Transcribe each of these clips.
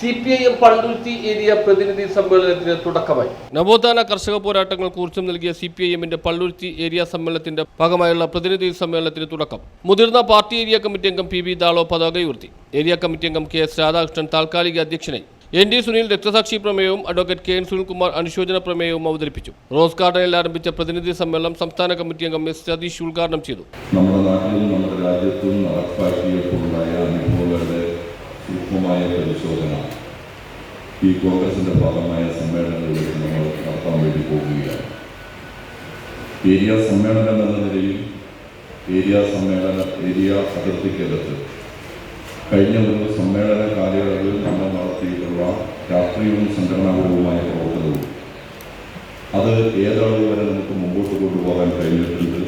C P I M Palluruthy area പ്രതിനിധി സമ്മേളനത്തിന് തുടക്കമായി. നവോത്ഥാന കർഷക പോരാട്ടങ്ങൾക്ക് ഊർജം നൽകിയ സി പി ഐ എമ്മിന്റെ പള്ളുരുത്തി ഏരിയ സമ്മേളനത്തിന്റെ ഭാഗമായുള്ള പ്രതിനിധി സമ്മേളനത്തിന് തുടക്കം. മുതിർന്ന പാർട്ടി ഏരിയ കമ്മിറ്റി അംഗം പി വി ദാളോ പതാക ഉയർത്തി. ഏരിയ കമ്മിറ്റി അംഗം കെ എസ് രാധാകൃഷ്ണൻ താൽക്കാലിക അധ്യക്ഷനായി. എൻ ഡി സുനിൽ രക്തസാക്ഷി പ്രമേയവും അഡ്വക്കേറ്റ് കെ എൻ സുനിൽകുമാർ അനുശോചന പ്രമേയവും അവതരിപ്പിച്ചു. റോസ് ഗാർഡനിൽ ആരംഭിച്ച പ്രതിനിധി സമ്മേളനം സംസ്ഥാന കമ്മിറ്റി അംഗം എസ് സതീഷ് ഉദ്ഘാടനം ചെയ്തു. നമ്മുടെ നാട്ടിലും നമ്മുടെ രാജ്യത്തും നടപ്പാക്കിയപ്പോഴുണ്ടായ അനുഭവങ്ങളുടെ സൂക്ഷ്മമായ പരിശോധന ഈ കോൺഗ്രസിന്റെ ഭാഗമായ സമ്മേളനങ്ങളിലേക്ക് നമ്മൾ നടത്താൻ വേണ്ടി പോകുകയാണ്. ഏരിയ സമ്മേളനം എന്ന നിലയിൽ ഏരിയ സമ്മേളന ഏരിയ അതിർത്തിക്കകത്ത് കഴിഞ്ഞ ഒരു സമ്മേളന കാലയളവിൽ നമ്മൾ നടത്തിയിട്ടുള്ള രാഷ്ട്രീയവും സംഘടനാപരവുമായ പ്രവർത്തനവും. അത് ഏതളവ് വരെ നമുക്ക് മുമ്പോട്ട് കൊണ്ടുപോകാൻ കഴിഞ്ഞിട്ടുണ്ട്.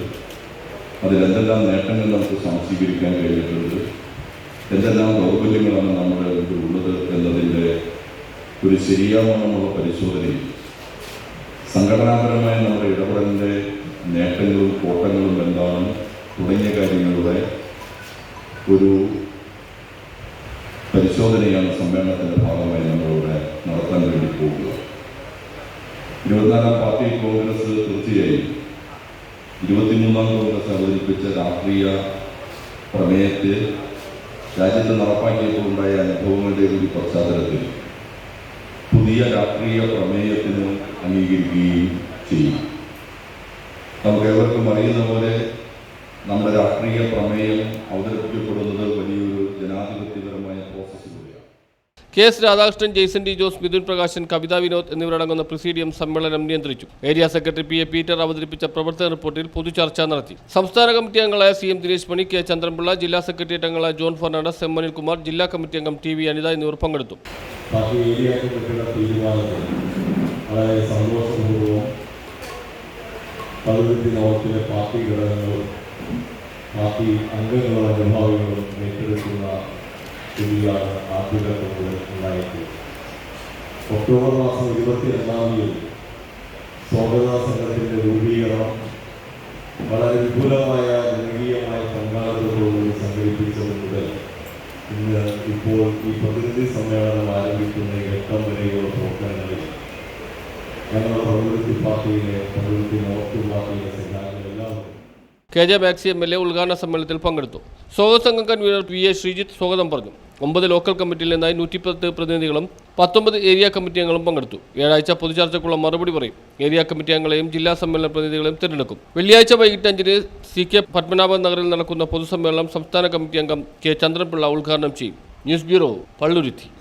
അതിലെന്തെല്ലാം നേട്ടങ്ങൾ നമുക്ക് സംശീകരിക്കാൻ കഴിഞ്ഞിട്ടുണ്ട്. എന്തെല്ലാം ദൗർബല്യങ്ങളാണ് നമ്മുടെ ഉള്ളത് എന്നതിന്റെ ഒരു ശരിയാവണമെന്നുള്ള പരിശോധനയിൽ സംഘടനാപരമായ നമ്മുടെ ഇടപെടലിന്റെ നേട്ടങ്ങളും കോട്ടങ്ങളും എന്താണ് തുടങ്ങിയ കാര്യങ്ങളുടെ ഒരു പരിശോധനയാണ് സമ്മേളനത്തിന്റെ ഭാഗമായി നമ്മളിവിടെ നടത്താൻ വേണ്ടി പോകുക ഇരുപത്തിനാലാം പാർട്ടി കോൺഗ്രസ് തീർച്ചയായും ഇരുപത്തിമൂന്നാം കോൺഗ്രസ് അവതരിപ്പിച്ച രാഷ്ട്രീയ പ്രമേയത്തെ രാജ്യത്ത് നടപ്പാക്കിയപ്പോഴുണ്ടായ അനുഭവങ്ങളുടെ ഒരു പശ്ചാത്തലത്തിൽ പുതിയ രാഷ്ട്രീയ പ്രമേയത്തിന് അംഗീകരിക്കുകയും ചെയ്യും. നമുക്ക് ഏവർക്കും അറിയുന്ന പോലെ നമ്മുടെ രാഷ്ട്രീയ പ്രമേയം അവതരിപ്പിക്കപ്പെടുന്നത് വലിയൊരു K S Radhakrishnan Jaison D Jose Mithun Prakashan Kavitha Vinod എന്നിവരടങ്ങുന്ന പ്രസീഡിയം സമ്മേളനം നിയന്ത്രിച്ചു. Area secretary P A Peter അവതരിപ്പിച്ച പ്രവർത്തന റിപ്പോർട്ടിൽ പൊതുചർച്ച നടത്തി. സംസ്ഥാന കമ്മിറ്റി അംഗങ്ങളായ C M Dinesh Mani K Chandranpillai ജില്ലാ സെക്രട്ടേറിയറ്റ് അംഗങ്ങളായ ജോൺ ഫെർണാണ്ടസ് എം അനിൽകുമാർ ജില്ലാ കമ്മിറ്റി അംഗം ടി വി അനിത എന്നിവർ പങ്കെടുത്തു. പാർട്ടി ഘടകങ്ങളും പാർട്ടി ഏറ്റെടുക്കുന്ന സ്ഥിതിയാണ് ആദ്യഘട്ടത്തിൽ ഉണ്ടായിട്ടുള്ളത് ഒക്ടോബർ മാസം ഇരുപത്തി രണ്ടാം തീയതി സ്വാഗത സംഘത്തിന്റെ രൂപീകരണം വളരെ വിപുലമായ ജനകീയമായ പങ്കാളിത്തത്തോടുകൂടി സംഘടിപ്പിച്ചത് മുതൽ ഇന്ന് ഇപ്പോൾ ഈ പ്രതിനിധി സമ്മേളനം ആരംഭിക്കുന്ന ഘട്ടം വരെയുള്ള പ്രവർത്തനങ്ങളിൽ ഞങ്ങളുടെ പ്രകൃതി പാർട്ടിയിലെ പ്രകൃതി നോർത്ത് പാർട്ടിയിലെ എല്ലാവരും K J Maxi M L A ഉദ്ഘാടന സമ്മേളനത്തിൽ പങ്കെടുത്തു. സ്വാഗത സംഘം കൺവീനർ പി എ ശ്രീജിത്ത് സ്വാഗതം പറഞ്ഞു. ഒമ്പത് ലോക്കൽ കമ്മിറ്റിയിൽ നിന്നായി നൂറ്റിപ്പത്ത് പ്രതിനിധികളും പത്തൊമ്പത് ഏരിയ കമ്മിറ്റി അംഗങ്ങളും പങ്കെടുത്തു. വ്യാഴാഴ്ച പൊതുചർച്ചയ്ക്കുള്ള മറുപടി പറയും. ഏരിയ കമ്മിറ്റി അംഗങ്ങളെയും ജില്ലാ സമ്മേളന പ്രതിനിധികളെയും തിരഞ്ഞെടുക്കും. വെള്ളിയാഴ്ച വൈകിട്ട് അഞ്ചിന് സി കെ പത്മനാഭൻ നഗറിൽ നടക്കുന്ന പൊതുസമ്മേളനം സംസ്ഥാന കമ്മിറ്റി അംഗം കെ ചന്ദ്രൻപിള്ള ഉദ്ഘാടനം ചെയ്യും. News bureau Palluruthy.